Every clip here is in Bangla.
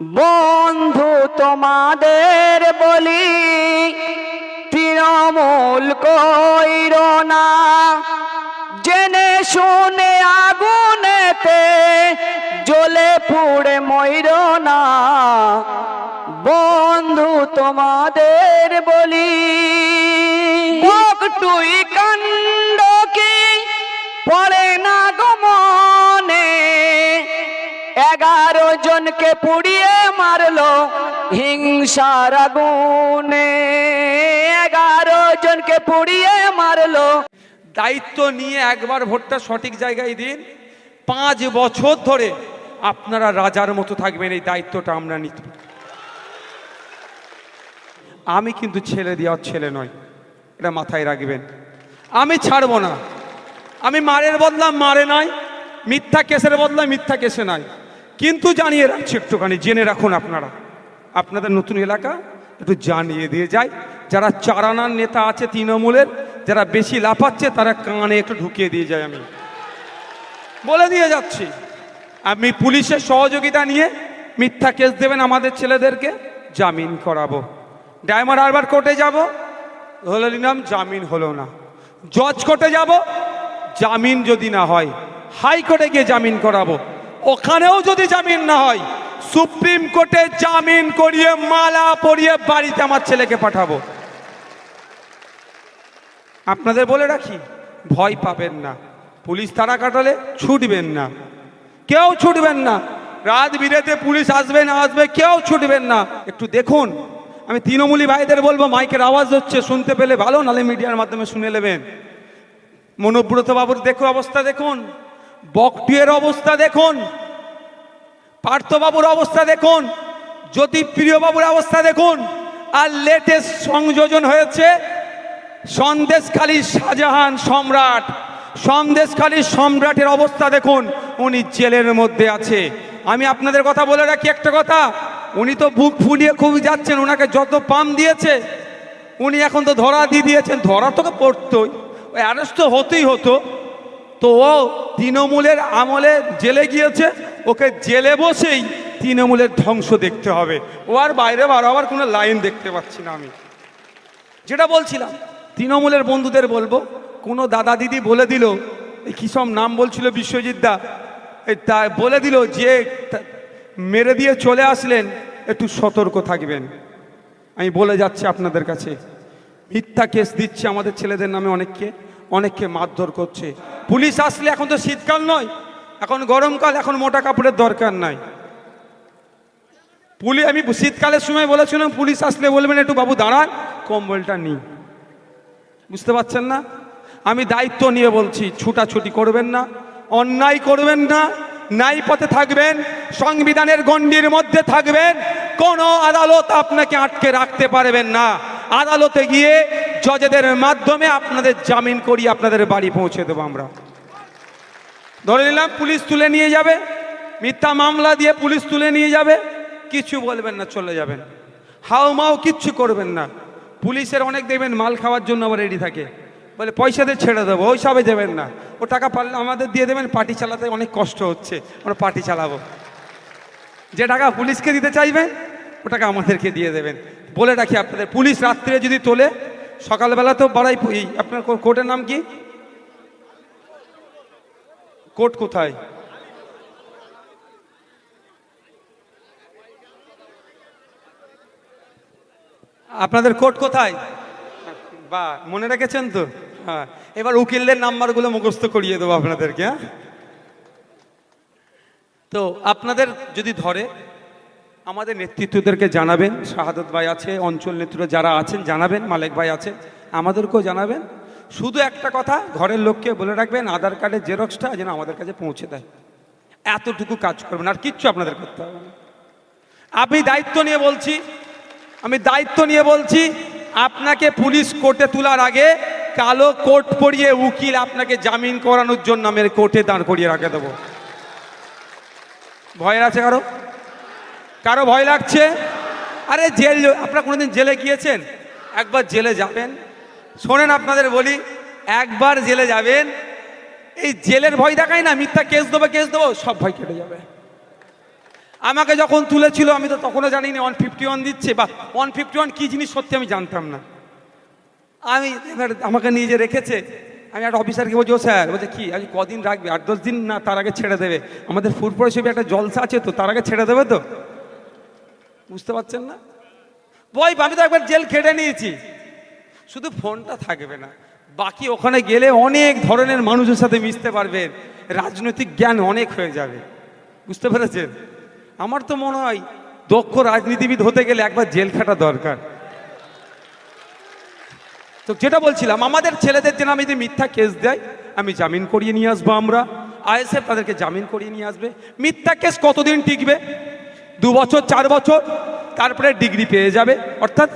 বন্ধু তোমাদের বলি, তৃণমূল কইর না। জেনে শুনে আগুনেতে জ্বলে পুড়ে ময়ূর না। বন্ধু তোমাদের বলি, বকটুই কাণ্ড কি পড়ে এগারো জনকে পুড়িয়ে মারলো হিংসার আগুনে এগারো জনকে পুড়িয়ে মারলো। দায়িত্ব নিয়ে একবার ভোটটা সঠিক জায়গায় দিন। পাঁচ বছর ধরে আপনারা রাজার মতো থাকবেন, এই দায়িত্বটা আমরা নিত আমি কিন্তু ছেলে দেওয়ার ছেলে নয়, এটা মাথায় রাখবেন। আমি ছাড়বো না। আমি মারের বদলা মারে নাই, মিথ্যা কেসের বদলা মিথ্যা কেসে নাই। কিন্তু জানিয়ে রাখছি একটুখানি, জেনে রাখুন আপনারা। আপনাদের নতুন এলাকা, একটু জানিয়ে দিয়ে যায় যারা চারানার নেতা আছে তৃণমূলের, যারা বেশি লাফাচ্ছে, তারা কানে একটু ঢুকিয়ে দিয়ে যায় আমি। বলে দিয়ে যাচ্ছি, আমি পুলিশের সহযোগিতা নিয়ে মিথ্যা কেস দেবেন আমাদের ছেলেদেরকে, জামিন করাবো। ডায়মন্ড হারবার কোর্টে যাব, হলো নিলাম, জামিন হলো না। জজ কোর্টে যাব, জামিন যদি না হয়, হাইকোর্টে গিয়ে জামিন করাবো। ওখানেও যদি জামিন না হয়, সুপ্রিম কোর্টে জামিন করিয়ে মালা পরিয়ে বাড়িতে আমার ছেলেকে পাঠাবো। আপনাদের বলে রাখি, ভয় পাবেন না। পুলিশ তারা কাটালে ছুটবেন না। কেউ ছুটবেন না। রাত বিরেতে পুলিশ আসবে না আসবে, কেউ ছুটবেন না। একটু দেখুন, আমি তৃণমূলী ভাইদের বলব, মাইকের আওয়াজ হচ্ছে, শুনতে পেলে ভালো, নালে মিডিয়ার মাধ্যমে শুনে নেবেন। মনোব্রত বাবুর দেখো অবস্থা দেখুন। বকটিয়ের অবস্থা দেখুন। পার্থবাবুর অবস্থা দেখুন। জ্যোতিপ্রিয়বাবুর অবস্থা দেখুন, আর লেটেস্ট সংযোজন হয়েছে সন্দেশখালী শাহজাহান সম্রাট। সন্দেশখালী সম্রাটের অবস্থা দেখুন, উনি জেলের মধ্যে আছে। আমি আপনাদের কথা বলে রাখি একটা কথা, উনি তো বুক ফুলিয়ে খুব যাচ্ছেন ওনাকে যত পাম দিয়েছে, উনি এখন তো ধরা দিয়ে দিয়েছেন, ধরা তোকে পড়তোই। অ্যারেস্ট তো হতেই হতো। তো ও তৃণমূলের আমলে জেলে গিয়েছে, ওকে জেলে বসেই তৃণমূলের ধ্বংস দেখতে হবে। ও আর বাইরে বারবার কোনো লাইন দেখতে পাচ্ছি না আমি। যেটা বলছিলাম, তৃণমূলের বন্ধুদের বলব, কোনো দাদা দিদি বলে দিল, এই কী সব নাম বলছিল বিশ্বজিৎ দা তা বলে দিল যে মেরে দিয়ে চলে আসলেন, একটু সতর্ক থাকবেন। আমি বলে যাচ্ছি আপনাদের কাছে। মিথ্যা কেস দিচ্ছে আমাদের ছেলেদের নামে অনেককে। অনেককে মারধর করছে। পুলিশ আসলে এখন তো শীতকাল নয়, এখন গরমকাল, এখন মোটা কাপড়ের দরকার নাই। পুলিশ আমি শীতকালের সময় বলেছিলাম, পুলিশ আসলে বলবেন, একটু বাবু দাঁড়ান, কম্বলটা নিই বুঝতে পারছেন না? আমি দায়িত্ব নিয়ে বলছি, ছুটাছুটি করবেন না, অন্যায় করবেন না নাই পথে থাকবেন, সংবিধানের গণ্ডির মধ্যে থাকবেন, কোনো আদালত আপনাকে আটকে রাখতে পারবেন না। আদালতে গিয়ে জজেদের মাধ্যমে আপনাদের জামিন করি আপনাদের বাড়ি পৌঁছে দেবো আমরা। ধরে নিলাম পুলিশ তুলে নিয়ে যাবে, মিথ্যা মামলা দিয়ে পুলিশ তুলে নিয়ে যাবে, কিছু বলবেন না, চলে যাবেন। হাও মাও কিচ্ছু করবেন না। পুলিশের অনেক দেখবেন মাল খাওয়ার জন্য আবার রেডি থাকে। বলে পয়সা দিয়ে ছেড়ে দেবো, ওই সবে দেবেন না। ও টাকা পারলে আমাদের দিয়ে দেবেন, পার্টি চালাতে অনেক কষ্ট হচ্ছে, আমরা পার্টি চালাবো। যে টাকা পুলিশকে দিতে চাইবেন, ও টাকা আমাদেরকে দিয়ে দেবেন। বলে রাখি আপনাদের, পুলিশ রাত্রে যদি তোলে সকালবেলা তো বাড়াই আপনার কোর্টের নাম কি? কোর্ট কোথায়? আপনাদের কোর্ট কোথায়? বা, মনে রেখেছেন তো? হ্যাঁ। এবার উকিলদের নাম্বারগুলো মুখস্থ করিয়ে দেবো আপনাদেরকে হ্যাঁ? তো আপনাদের যদি ধরে আমাদের নেতৃত্বদেরকে জানাবেন। শাহাদত ভাই আছে, অঞ্চল নেতৃত্ব যারা আছেন, জানাবেন। মালিক ভাই আছে, আমাদেরকেও জানাবেন। শুধু একটা কথা, ঘরের লোককে বলে রাখবেন, আধার কার্ডের জেরক্সটা যেন আমাদের কাছে পৌঁছে দেয়। এতটুকু কাজ করবেন, আর কিচ্ছু আপনাদের করতে হবে না। আমি দায়িত্ব নিয়ে বলছি, আমি দায়িত্ব নিয়ে বলছি, আপনাকে পুলিশ কোর্টে তোলার আগে কালো কোর্ট পরিয়ে উকিল আপনাকে জামিন করানোর জন্য আমি কোর্টে দাঁড় করিয়ে রাখে দেবো। ভয় আছে কারও? কারও ভয় লাগছে? আরে জেল, আপনারা কোনোদিন জেলে গিয়েছেন? একবার জেলে যাবেন। শোনেন আপনাদের বলি, একবার জেলে যাবেন, এই জেলের ভয় দেখায় না, মিথ্যা কেস দেবো কেস দেবো, সব ভয় কেটে যাবে। আমাকে যখন তুলেছিল, আমি তো তখনও জানি না ওয়ান ফিফটি ওয়ান দিচ্ছে, বা ওয়ান ফিফটি ওয়ান কী জিনিস সত্যি আমি জানতাম না। আমি এবার আমাকে নিয়ে যে রেখেছে, আমি একটা অফিসারকে বলছি, ও স্যার, বলছে, কি আমি কদিন রাখবে? আট দশ দিন? না, তার আগে ছেড়ে দেবে। আমাদের ফুড পরিষেবা একটা জলসা আছে তো, তার আগে ছেড়ে দেবে তো? বুঝতে পারছেন না? বই আমি তো একবার জেল খেটে নিয়েছি। শুধু ফোনটা থাকবে না, বাকি ওখানে গেলে অনেক ধরনের মানুষের সাথে মিশতে পারবেন রাজনৈতিক জ্ঞান অনেক হয়ে যাবে। বুঝতে পেরেছেন? আমার তো মনে হয় দক্ষ রাজনীতিবিদ হতে গেলে একবার জেল খাটা দরকার। তো যেটা বলছিলাম, আমাদের ছেলেদের জন্য আমি যদি মিথ্যা কেস দেয় আমি জামিন করিয়ে নিয়ে আসব আমরা। আইএসএফ তাদেরকে জামিন করিয়ে নিয়ে আসবে। মিথ্যা কেস কতদিন টিকবে? দু বছর, চার বছর, তারপরে ডিগ্রি পেয়ে যাবে। অর্থাৎ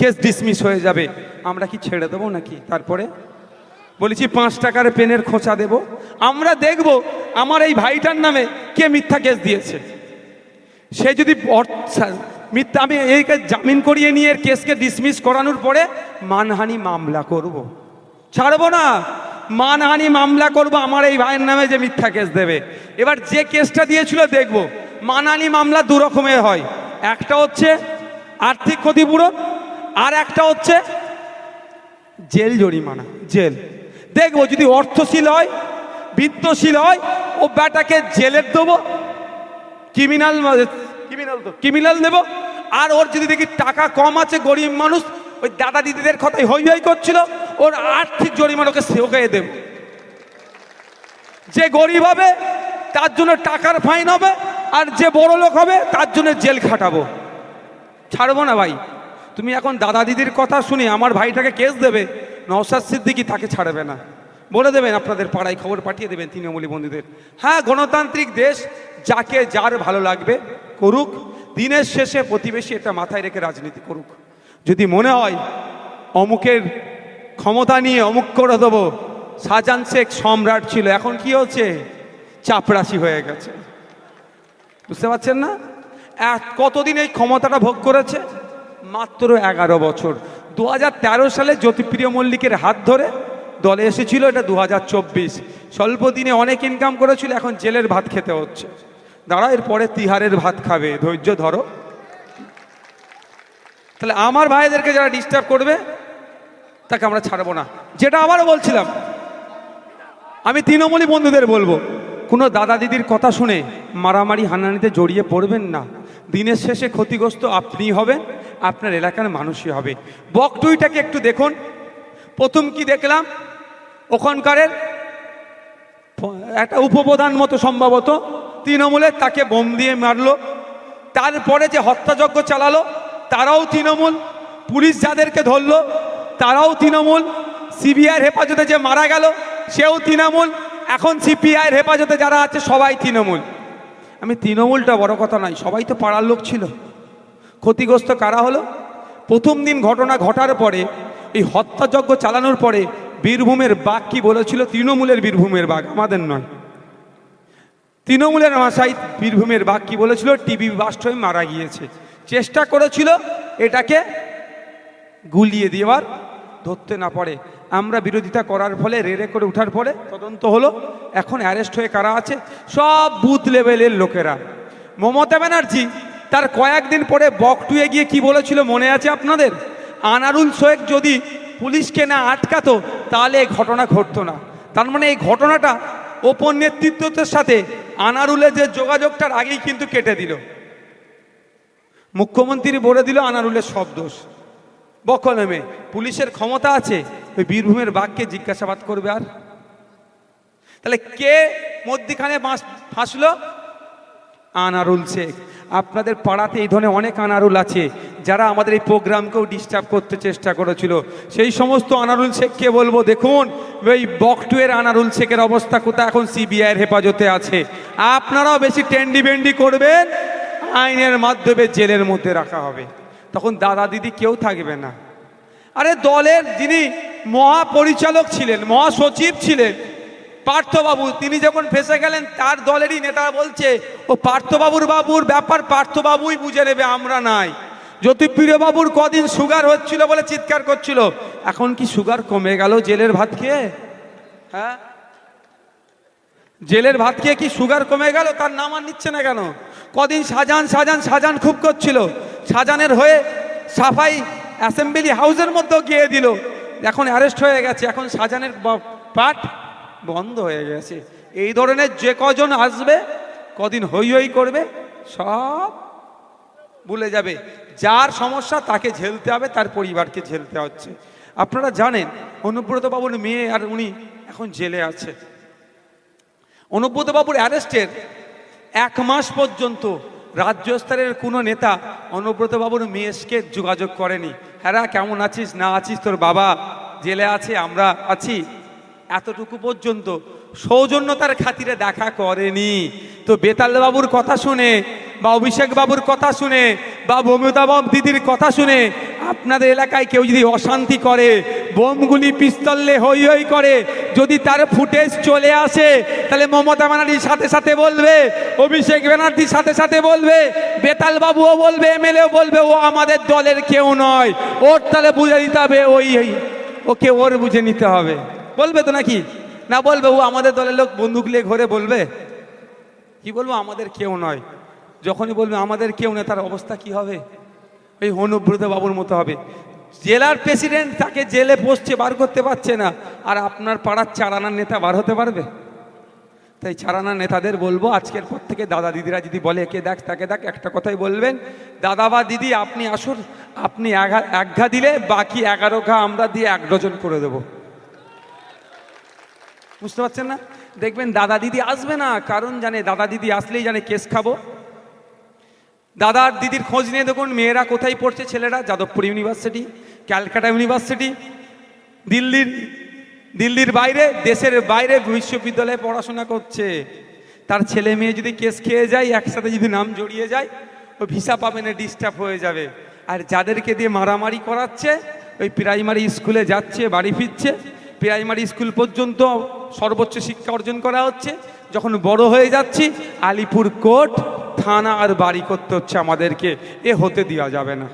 কেস ডিসমিস হয়ে যাবে। আমরা কি ছেড়ে দেবো নাকি? তারপরে বলেছি, পাঁচ টাকার পেনের খোঁচা দেব। আমরা দেখব আমার এই ভাইটার নামে কে মিথ্যা কেস দিয়েছে। সে যদি মিথ্যা, আমি এই জামিন করিয়ে নিয়ে কেসকে ডিসমিস করানোর পরে মানহানি মামলা করব। ছাড়বো না। মানহানি মামলা করব আমার এই ভাইয়ের নামে যে মিথ্যা কেস দেবে। এবার যে কেসটা দিয়েছিল, দেখব মানহানি মামলা দু রকমের হয়। একটা হচ্ছে আর্থিক ক্ষতিপূরণ আর একটা হচ্ছে জেল জরিমানা জেল। দেখব যদি অর্থশীল হয় বিত্তশীল হয় ও ব্যাটাকে জেলের দেবো ক্রিমিনাল ক্রিমিনাল তো। ক্রিমিনাল দেব আর ওর যদি দেখি টাকা কম আছে গরিব মানুষ ওই দাদা দিদিদের কথাই হই হই করছিল ওর আর্থিক জরিমানা জরিমানাকে সেওকে দেব। যে গরিব হবে তার জন্য টাকার ফাইন হবে আর যে বড় লোক হবে, তার জন্য জেল খাটাবো। ছাড়বো না ভাই। তুমি এখন দাদা দিদির কথা শুনে আমার ভাইটাকে কেস দেবে নওসাদ সিদ্দিকি তাকে ছাড়বে না। বলে দেবেন আপনাদের পাড়ায় খবর পাঠিয়ে দেবেন তৃণমূলী বন্ধুদের। হ্যাঁ গণতান্ত্রিক দেশ, যাকে যার ভালো লাগবে, করুক। দিনের শেষে প্রতিবেশী এটা মাথায় রেখে রাজনীতি করুক। যদি মনে হয়, অমুকের ক্ষমতা নিয়ে অমুক করে দেবো। শাহজাহান শেখ সম্রাট ছিল, এখন কি হচ্ছে? চাপরাশি হয়ে গেছে। বুঝতে পারছেন না? কতদিন এই ক্ষমতাটা ভোগ করেছে? মাত্র এগারো বছর। দু হাজার তেরো সালে জ্যোতিপ্রিয় মল্লিকের হাত ধরে দলে এসেছিল, এটা দু হাজার স্বল্প দিনে অনেক ইনকাম করেছিল, এখন জেলের ভাত খেতে হচ্ছে। দাঁড়া এরপরে তিহারের ভাত খাবে। ধৈর্য ধরো। তাহলে আমার ভাইদেরকে যারা ডিস্টার্ব করবে, তাকে আমরা ছাড়বো না। যেটা আবারও বলছিলাম, আমি তৃণমূলী বন্ধুদের বলব কোনো দাদা দিদির কথা শুনে মারামারি হানানিতে জড়িয়ে পড়বেন না। দিনের শেষে ক্ষতিগ্রস্ত আপনি হবেন, আপনার এলাকার মানুষই হবে। বকটুইটাকে একটু দেখুন। প্রথম কি দেখলাম? ওখানকারের একটা উপপ্রধান মতো সম্ভবত তৃণমূলের তাকে বোম দিয়ে মারলো। তারপরে যে হত্যাযজ্ঞ চালালো, তারাও তৃণমূল। পুলিশ যাদেরকে ধরলো, তারাও তৃণমূল। সিবিআইয়ের হেফাজতে যে মারা গেল, সেও তৃণমূল। এখন সিপিআইয়ের হেফাজতে যারা আছে, সবাই তৃণমূল। আমি তৃণমূলটা বড় কথা নয়, সবাই তো পাড়ার লোক ছিল। ক্ষতিগ্রস্ত কারা হলো? প্রথম দিন ঘটনা ঘটার পরে, এই হত্যাযজ্ঞ চালানোর পরে বীরভূমের বাঘ কি বলেছিল? তৃণমূলের বীরভূমের বাঘ, আমাদের নয়। তৃণমূলের ভাষায় বীরভূমের বাঘ কি বলেছিল? টিভি বাস্ট হয়ে মারা গিয়েছে। চেষ্টা করেছিল এটাকে গুলিয়ে দেওয়ার ধরতে না পারে। আমরা বিরোধিতা করার ফলে রেড়ে করে ওঠার ফলে তদন্ত হলো। এখন অ্যারেস্ট হয়ে কারা আছে? সব বুথ লেভেলের লোকেরা। মমতা ব্যানার্জি তার কয়েকদিন পরে বকটুয়ে গিয়ে কি বলেছিল মনে আছে আপনাদের? আনারুল শোয়েক যদি পুলিশকে না আটকাতো, তাহলে এই ঘটনা ঘটতো না। তার মানে এই ঘটনাটা ওপর নেতৃত্বের সাথে আনারুলের যে যোগাযোগটার আগেই কিন্তু কেটে দিল। মুখ্যমন্ত্রী বলে দিল আনারুলের সব দোষ। বকলমে, পুলিশের ক্ষমতা আছে, ওই বীরভূমের বাঘকে জিজ্ঞাসাবাদ করবে আর? তাহলে কে মধ্যিখানে ফাঁসলো? আনারুল শেখ। আপনাদের পাড়াতে এই ধরনের অনেক আনারুল আছে, যারা আমাদের এই প্রোগ্রামকেও ডিস্টার্ব করতে চেষ্টা করেছিল। সেই সমস্ত আনারুল শেখকে বলব? দেখুন, ওই বকটুয়ের আনারুল শেখের অবস্থা কোথায় এখন সিবিআইয়ের হেফাজতে আছে। আপনারাও বেশি টেন্ডি বেন্ডি করবেন, আইনের মাধ্যমে জেলের মধ্যে রাখা হবে। তখন দাদা দিদি কেউ থাকবে না। আরে দলের যিনি মহাপরিচালক ছিলেন, মহাসচিব ছিলেন, পার্থবাবু, তিনি যখন ফেসে গেলেন, তার দলেরই নেতা বলছে, ও পার্থবাবুর বাবুর ব্যাপার পার্থবাবুই বুঝে নেবে, আমরা নাই। জ্যোতিপ্রিয় বাবুর কদিন সুগার হচ্ছিল বলে চিৎকার করছিল। এখন কি সুগার কমে গেল জেলের ভাত খেয়ে? হ্যাঁ? জেলের ভাত খেয়ে কি সুগার কমে গেল? তার নাম আর নিচ্ছে না কেন? কদিন সাজান সাজান সাজান খুব করছিল। শাহজাহানের হয়ে সাফাই অ্যাসেম্বলি হাউসের মধ্যেও গিয়ে দিল। এখন অ্যারেস্ট হয়ে গেছে। এখন শাহজাহানের পাঠ বন্ধ হয়ে গেছে। এই ধরনের যে কজন আসবে, কদিন হই হই করবে, সব ভুলে যাবে। যার সমস্যা তাকে ঝেলতে হবে, তার পরিবারকে ঝেলতে হচ্ছে। আপনারা জানেন অনুব্রত বাবুর মেয়ে আর উনি এখন জেলে আছে। অনুব্রত বাবুর অ্যারেস্টের এক মাস পর্যন্ত রাজ্য স্তরের কোনো নেতা অনুব্রত মেয়েসকে যোগাযোগ করেনি। হ্যাঁ কেমন আছিস? না আছিস তোর বাবা? জেলে আছে, আমরা আছি। এতটুকু পর্যন্ত সৌজন্যতার খাতিরে দেখা করেনি। তো বেতাল বাবুর কথা শুনে বা অভিষেক বাবুর কথা শুনে বা মমতা বাবু দিদির কথা শুনে আপনাদের এলাকায় কেউ যদি অশান্তি করে, বোমগুলি পিস্তললে হই হই করে যদি তার ফুটেজ চলে আসে, তাহলে মমতা ব্যানার্জির সাথে সাথে বলবে, অভিষেক ব্যানার্জির সাথে সাথে বলবে, বেতাল বাবুও বলবে, এমএলএও বলবে, ও আমাদের দলের কেউ নয়। ওর তাহলে বুঝে দিতে হবে, ওই ওকে ওর বুঝে নিতে হবে। বলবে তো নাকি? না বলবে, ও আমাদের দলের লোক, বন্দুক নিয়ে ঘরে বলবে? কি বলব, আমাদের কেউ নয়। যখনই বলবে, আমাদের কেউ নেই তার অবস্থা কি হবে? ওই অনুব্রত বাবুর মতো হবে। জেলার প্রেসিডেন্ট তাকে জেলে বসছে, বার করতে পারছে না। আর আপনার পাড়ার চারানার নেতা বার হতে পারবে? তাই চারানা নেতাদের বলব, আজকের পর থেকে দাদা দিদিরা যদি বলে একে দেখ, তাকে দেখ, একটা কথাই বলবেন, দাদা বা দিদি, আপনি আসুন, আপনি এক ঘা দিলে বাকি এগারো ঘা আমরা দিয়ে এক ডজন করে দেবো। বুঝতে পারছেন না? দেখবেন দাদা দিদি আসবে না, কারণ জানে, দাদা দিদি আসলেই জানে কেস খাব। দাদার দিদির খোঁজ নিয়ে দেখুন, মেয়েরা কোথায় পড়ছে, ছেলেরা? যাদবপুর ইউনিভার্সিটি, ক্যালকাটা ইউনিভার্সিটি, দিল্লির দিল্লির বাইরে, দেশের বাইরে বিশ্ববিদ্যালয়ে পড়াশোনা করছে। তার ছেলে মেয়ে যদি কেস খেয়ে যায়, একসাথে যদি নাম জড়িয়ে যায় ও ভিসা পাবে না, ডিস্টার্ব হয়ে যাবে। আর যাদেরকে দিয়ে মারামারি করাচ্ছে, ওই প্রাইমারি স্কুলে যাচ্ছে, বাড়ি ফিরছে, প্রাইমারি স্কুল পর্যন্ত সর্বোচ্চ শিক্ষা অর্জন করা হচ্ছে। যখন বড় হয়ে যাচ্ছি, আলিপুর কোর্ট থানা আর বাড়ি করতে হচ্ছে আমাদেরকে। এ হতে দেওয়া যাবে না।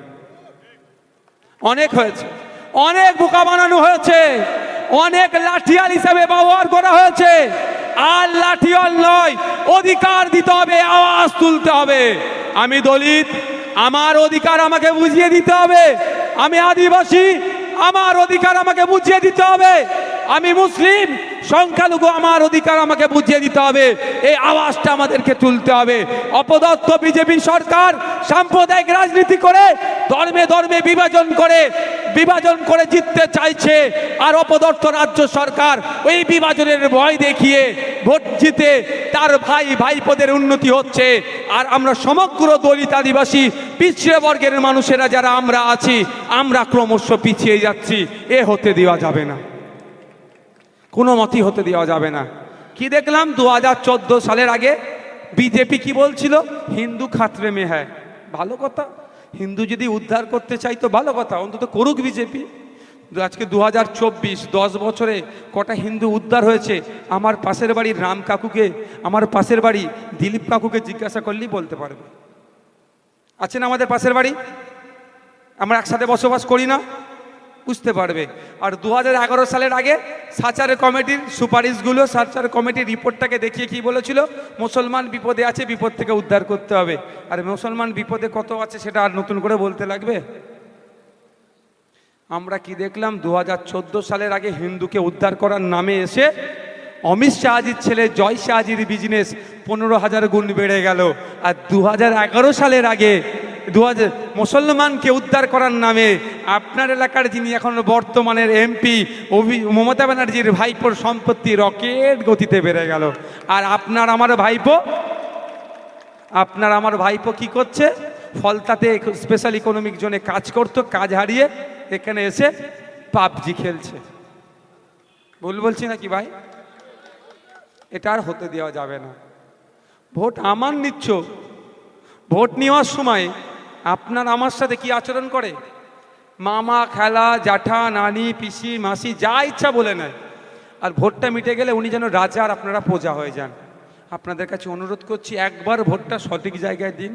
অনেক হয়েছে। অনেক বোকা বানানো হয়েছে। অনেক লাঠিয়াল হিসেবে ব্যবহার করা হয়েছে। আর লাঠিয়াল নয়, অধিকার দিতে হবে, আওয়াজ তুলতে হবে। আমি দলিত, আমার অধিকার আমাকে বুঝিয়ে দিতে হবে। আমি আদিবাসী, আমার অধিকার আমাকে বুঝিয়ে দিতে হবে। আমি মুসলিম সংখ্যালঘু, আমার অধিকার আমাকে বুঝিয়ে দিতে হবে। এই আওয়াজটা আমাদেরকে তুলতে হবে। অপদত্ত বিজেপি সরকার সাম্প্রদায়িক রাজনীতি করে ধর্মে ধর্মে বিভাজন করে বিভাজন করে জিততে চাইছে। আর অপদর্থ রাজ্য সরকার ওই বিভাজনের ভয় দেখিয়ে ভোট জিতে তার ভাই, ভাইপোদের উন্নতি হচ্ছে। আর আমরা সমগ্র দলিত আদিবাসী, পিছিয়ে বর্গের মানুষেরা যারা আমরা আছি, আমরা ক্রমশ পিছিয়ে যাচ্ছি। এ হতে দেওয়া যাবে না। কোনো মতই হতে দেওয়া যাবে না। কি দেখলাম? দু হাজার চোদ্দ সালের আগে বিজেপি কি বলছিল? হিন্দু খাতরে মে হ্যায়। ভালো কথা। হিন্দু যদি উদ্ধার করতে চাই তো ভালো কথা, অন্তত করুক বিজেপি। আজকে দু হাজার চব্বিশ, দশ বছরে কটা হিন্দু উদ্ধার হয়েছে, আমার পাশের বাড়ির রাম কাকুকে, আমার পাশের বাড়ি দিলীপ কাকুকে জিজ্ঞাসা করলেই বলতে পারবে। আছেন আমাদের পাশের বাড়ি? আমরা একসাথে বসবাস করি না। বুঝতে পারবে। আর দু হাজার এগারো সালের আগে সাচার কমিটির সুপারিশগুলো, সাচার কমিটির রিপোর্টটাকে দেখিয়ে কি বলেছিল? মুসলমান বিপদে আছে, বিপদ থেকে উদ্ধার করতে হবে। আর মুসলমান বিপদে কত আছে সেটা আর নতুন করে বলতে লাগবে? আমরা কি দেখলাম? দু হাজার চোদ্দ সালের আগে হিন্দুকে উদ্ধার করার নামে এসে অমিত শাহজির ছেলে জয় শাহজির বিজনেস পনেরো হাজার গুণ বেড়ে গেল। আর দু হাজার এগারো সালের আগে দু হাজার মুসলমানকে উদ্ধার করার নামে আপনার এলাকার যিনি এখন বর্তমানের এমপি অভি, মমতা ব্যানার্জির ভাইপোর সম্পত্তি রকেট গতিতে বেড়ে গেল। আর আপনার আমার ভাইপো? আপনার আমার ভাইপো কি করছে? ফলতাতে স্পেশাল ইকোনমিক জোনে কাজ করতো, কাজ হারিয়ে এখানে এসে পাবজি খেলছে। ভুল বলছি নাকি ভাই? এটা আর হতে দেওয়া যাবে না। ভোট আমার নিচ্ছ। ভোট নেওয়ার সময় আপনার আমার সাথে কি আচরণ করে? মামা, খেলা, জ্যাঠা, নানি, পিসি, মাসি, যা ইচ্ছা বলে নেয়। আর ভোটটা মিটে গেলে উনি যেন রাজার আপনারা প্রজা হয়ে যান। আপনাদের কাছে অনুরোধ করছি, একবার ভোটটা সঠিক জায়গায় দিন।